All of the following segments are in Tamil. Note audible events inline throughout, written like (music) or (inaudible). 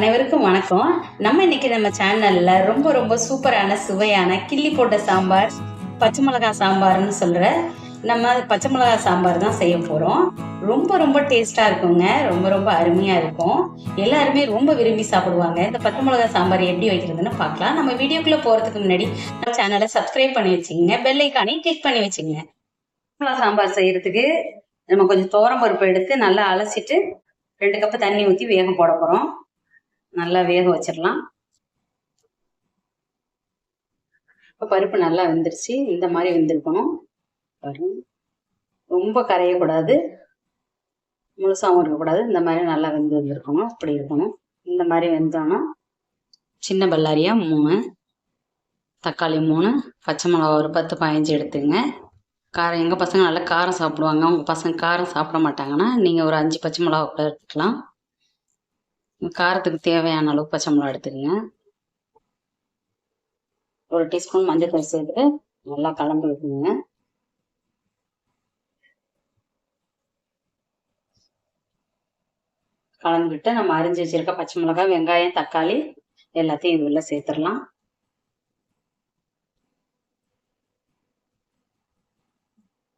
அனைவருக்கும் வணக்கம். நம்ம இன்னைக்கு நம்ம சேனல்ல ரொம்ப ரொம்ப சூப்பரான சுவையான கிள்ளி போட்ட சாம்பார் பச்சை மிளகாய் சாம்பார்னு சொல்ற நம்ம பச்சை மிளகாய் சாம்பார் தான் செய்ய போறோம். ரொம்ப ரொம்ப டேஸ்டா இருக்குங்க. ரொம்ப ரொம்ப அருமையா இருக்கும். எல்லாருமே ரொம்ப விரும்பி சாப்பிடுவாங்க. இந்த பச்சை மிளகாய் சாம்பார் எப்படி வைக்கிறதுன்னு பார்க்கலாம். நம்ம வீடியோக்குள்ள போறதுக்கு முன்னாடி நம்ம சேனலை சப்ஸ்கிரைப் பண்ணி வச்சுக்கோங்க. பெல் கிளிக் பண்ணி வச்சுக்கோங்க. மிளகாய் சாம்பார் செய்யறதுக்கு நம்ம கொஞ்சம் தோரம் பருப்பு எடுத்து நல்லா அலசிட்டு ரெண்டு கப்பு தண்ணி ஊற்றி வேகம் போட போகிறோம் நல்லா வேக வச்சிடலாம் இப்போ பருப்பு நல்லா வெந்துருச்சு. இந்த மாதிரி வெந்திருக்கணும். பாருங்க. ரொம்ப கரையக்கூடாது. முழுசாகவும் இருக்கக்கூடாது. இந்த மாதிரி நல்லா வெந்து வந்திருக்கணும். இப்படி இருக்கணும். இந்த மாதிரி வெந்தோன்னா சின்ன பல்லாரியா மூணு தக்காளி மூணு பச்சை மிளகா ஒரு பத்து பதினஞ்சு எடுத்துங்க காரம் எங்கள் பசங்க நல்லா காரம் சாப்பிடுவாங்க. உங்கள் பசங்க காரம் சாப்பிட மாட்டாங்கன்னா நீங்கள் ஒரு அஞ்சு பச்சை மிளகா கூட எடுத்துக்கலாம். காரத்துக்கு தேவையான அளவு பச்சை மிளகா எடுத்துக்கங்க. ஒரு டீஸ்பூன் மஞ்சள் தூள் சேர்த்துட்டு நல்லா கலந்து விட்டுங்க கலந்துக்கிட்டு நம்ம அரிஞ்சு வச்சிருக்க பச்சை மிளகாய் வெங்காயம் தக்காளி எல்லாத்தையும் இது உள்ள சேர்த்துடலாம்.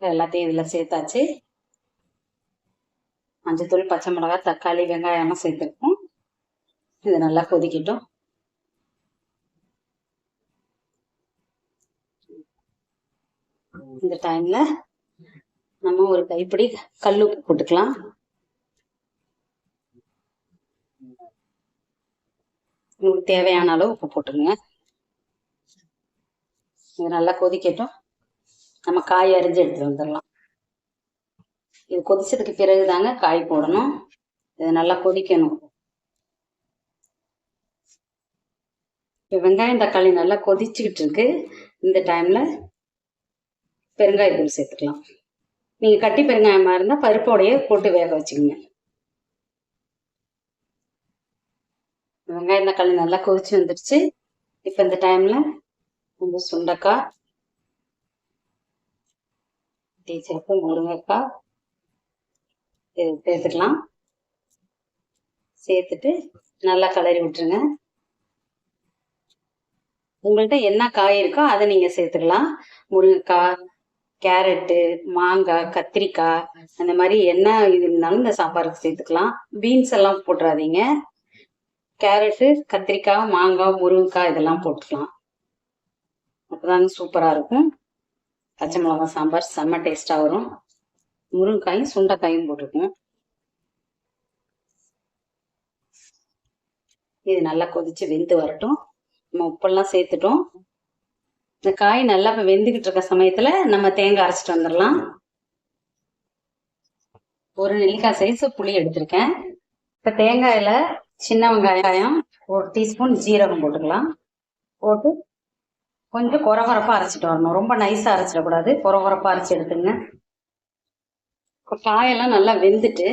எல்லாத்தையும் இதில் சேர்த்தாச்சு. மஞ்சள் தூள் பச்சை மிளகாய் தக்காளி வெங்காயம்லாம் சேர்த்துருக்கோம். இது நல்லா கொதிக்கட்டும். இந்த டைம்ல நம்ம ஒரு கைப்பிடி கல் உப்பு போட்டுக்கலாம். உங்களுக்கு தேவையான அளவு உப்பு போட்டுருங்க. இது நல்லா கொதிக்கட்டும். நம்ம காய் அரிஞ்சு எடுத்துட்டு வந்துடலாம். இது கொதிச்சதுக்கு பிறகு தாங்க காய் போடணும். இது நல்லா கொதிக்கணும். இப்போ வெங்காயம் தக்காளி நல்லா கொதிச்சுக்கிட்டு இருக்கு இந்த டைமில் பெருங்காயத்தூள் சேர்த்துக்கலாம். நீங்கள் கட்டி பெருங்காயமாக இருந்தால் பருப்போடையே போட்டு வேக வச்சுக்கோங்க. வெங்காயம் தக்காளி நல்லா கொதிச்சு வந்துடுச்சு. இப்போ இந்த டைமில் வந்து சுண்டக்காய் டீ முருங்கைக்காய் இது சேர்த்துக்கலாம். சேர்த்துட்டு நல்லா கலரி விட்டுருங்க. உங்கள்கிட்ட என்ன காய் இருக்கோ அதை நீங்க சேர்த்துக்கலாம். முருங்கைக்காய் கேரட்டு மாங்காய் கத்திரிக்காய் அந்த மாதிரி என்ன இது இருந்தாலும் இந்த சாம்பாருக்கு சேர்த்துக்கலாம். பீன்ஸ் எல்லாம் போட்டுறாதீங்க. கேரட்டு கத்திரிக்காய் மாங்காய் முருங்கைக்காய் இதெல்லாம் போட்டுக்கலாம். அப்போதாங்க சூப்பராக இருக்கும். பச்சை மிளகா சாம்பார் செம்ம டேஸ்ட்டாக வரும். முருங்கைக்காயும் சுண்டைக்காயும் போட்டிருக்கோம். இது நல்லா கொதிச்சு வெந்து வரட்டும். நம்ம உப்பெல்லாம் சேர்த்துட்டோம். இந்த காய் நல்லா இப்போ வெந்துக்கிட்டு இருக்க சமயத்தில் நம்ம தேங்காய் அரைச்சிட்டு வந்துடலாம் ஒரு நெல்லிக்காய் சைஸ் புளி எடுத்திருக்கேன். இப்போ தேங்காயில் சின்ன வெங்காயம் ஒரு டீஸ்பூன் ஜீரகம் போட்டுக்கலாம். போட்டு கொஞ்சம் குறகுறப்பா அரைச்சிட்டு வரணும். ரொம்ப நைஸாக அரைச்சிடக்கூடாது. குறகுறப்பா அரைச்சி எடுத்துங்க இப்போ காயெல்லாம் நல்லா வெந்துட்டு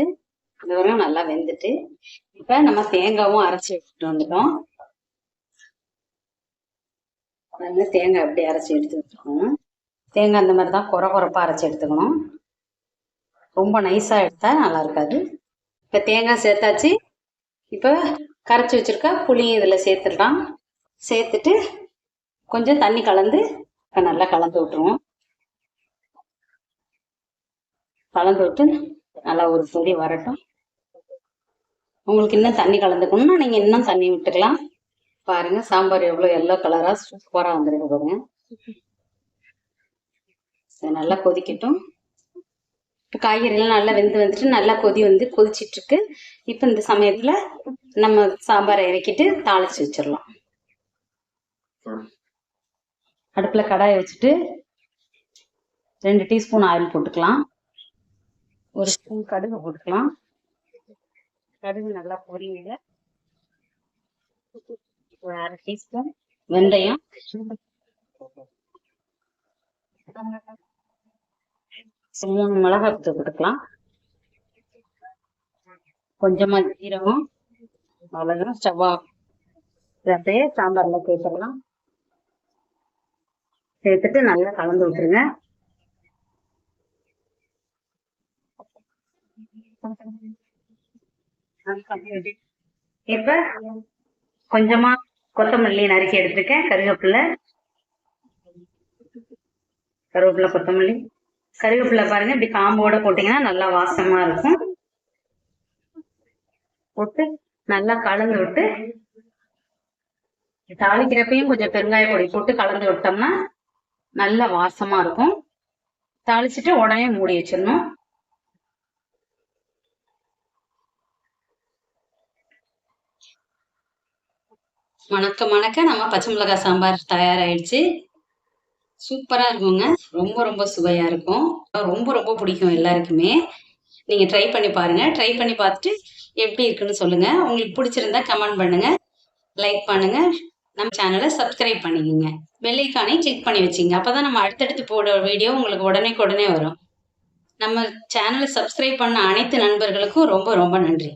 இந்த வரையும் நல்லா வெந்துட்டு இப்போ நம்ம தேங்காவும் அரைச்சி எடுத்துட்டு வந்துட்டோம். அதனால தேங்காய் எப்படி அரைச்சி எடுத்து வச்சுக்கணும். தேங்காய் அந்த மாதிரி தான் குறை குறைப்பாக அரைச்சி எடுத்துக்கணும். ரொம்ப நைஸாக எடுத்தால் நல்லா இருக்காது. இப்போ தேங்காய் சேர்த்தாச்சு. இப்போ கரைச்சி வச்சுருக்க புளியும் இதில் சேர்த்துடலாம். சேர்த்துட்டு கொஞ்சம் தண்ணி கலந்து இப்போ நல்லா கலந்து விட்டுருவோம். கலந்து விட்டு நல்லா ஒரு துளி வரட்டும். உங்களுக்கு இன்னும் தண்ணி கலந்துக்கணும்னா நீங்கள் இன்னும் தண்ணி விட்டுக்கலாம். பாருங்க சாம்பார் எவ்வளவு எல்லோ கலரா சூப்பரா வந்துருக்கு பாருங்க. நல்லா கொதிக்கட்டும். இப்போ காய்கறிலாம் நல்லா வெந்து வந்துட்டு நல்லா கொதி வந்து கொதிச்சிட்டு இருக்கு இப்போ இந்த சமயத்துல நம்ம சாம்பாரை இறக்கிட்டு தாளிச்சு வச்சிடலாம். அடுப்புல கடாயை வச்சுட்டு ரெண்டு டீஸ்பூன் ஆயில் போட்டுக்கலாம். ஒரு ஸ்பூன் கடுகு போட்டுக்கலாம். கடுகு நல்லா பொரியுங்க. ஒரு அரை டீஸ்பூன் வெந்தயம் மூணு மிளகாய் தூள் போட்டுக்கலாம். கொஞ்சமா ஜீரகம் அவ்வளவுதான் இதை அப்படியே சாம்பார்ல சேர்த்துக்கலாம். சேர்த்துட்டு நல்லா கலந்து விட்டுருங்க. (laughs) இப்ப கொஞ்சமா கொத்தமல்லி நறுக்கி எடுத்துருக்கேன் கருவேப்பிலை கருவேப்பிலை கொத்தமல்லி. கருவேப்பிலை பாருங்க இப்படி காம்போட போட்டீங்கன்னா நல்லா வாசமா இருக்கும். போட்டு நல்லா கலந்து விட்டு தாளிக்கிறப்பையும் கொஞ்சம் பெருங்காய பொடி போட்டு கலந்து விட்டோம்னா நல்ல வாசமா இருக்கும். தாளிச்சிட்டு உடனே மூடி வச்சிடணும். மணக்க மணக்க நம்ம பச்சை மிளகாய் சாம்பார் தயாராகிடுச்சு சூப்பராக இருக்குங்க. ரொம்ப ரொம்ப சுவையாக இருக்கும். ரொம்ப ரொம்ப பிடிக்கும் எல்லாருக்குமே. நீங்கள் ட்ரை பண்ணி பாருங்கள் ட்ரை பண்ணி பார்த்துட்டு எப்படி இருக்குன்னு சொல்லுங்கள் உங்களுக்கு பிடிச்சிருந்தா கமெண்ட் பண்ணுங்கள் லைக் பண்ணுங்கள் நம்ம சேனலை சப்ஸ்கிரைப் பண்ணிக்கோங்க. பெல்லைக்கானே கிளிக் பண்ணி வச்சுங்க. அப்பதான் நம்ம அடுத்தடுத்து போட வீடியோ உங்களுக்கு உடனே உடனே வரும். நம்ம சேனலை சப்ஸ்கிரைப் பண்ண அனைத்து நண்பர்களுக்கும் ரொம்ப ரொம்ப நன்றி.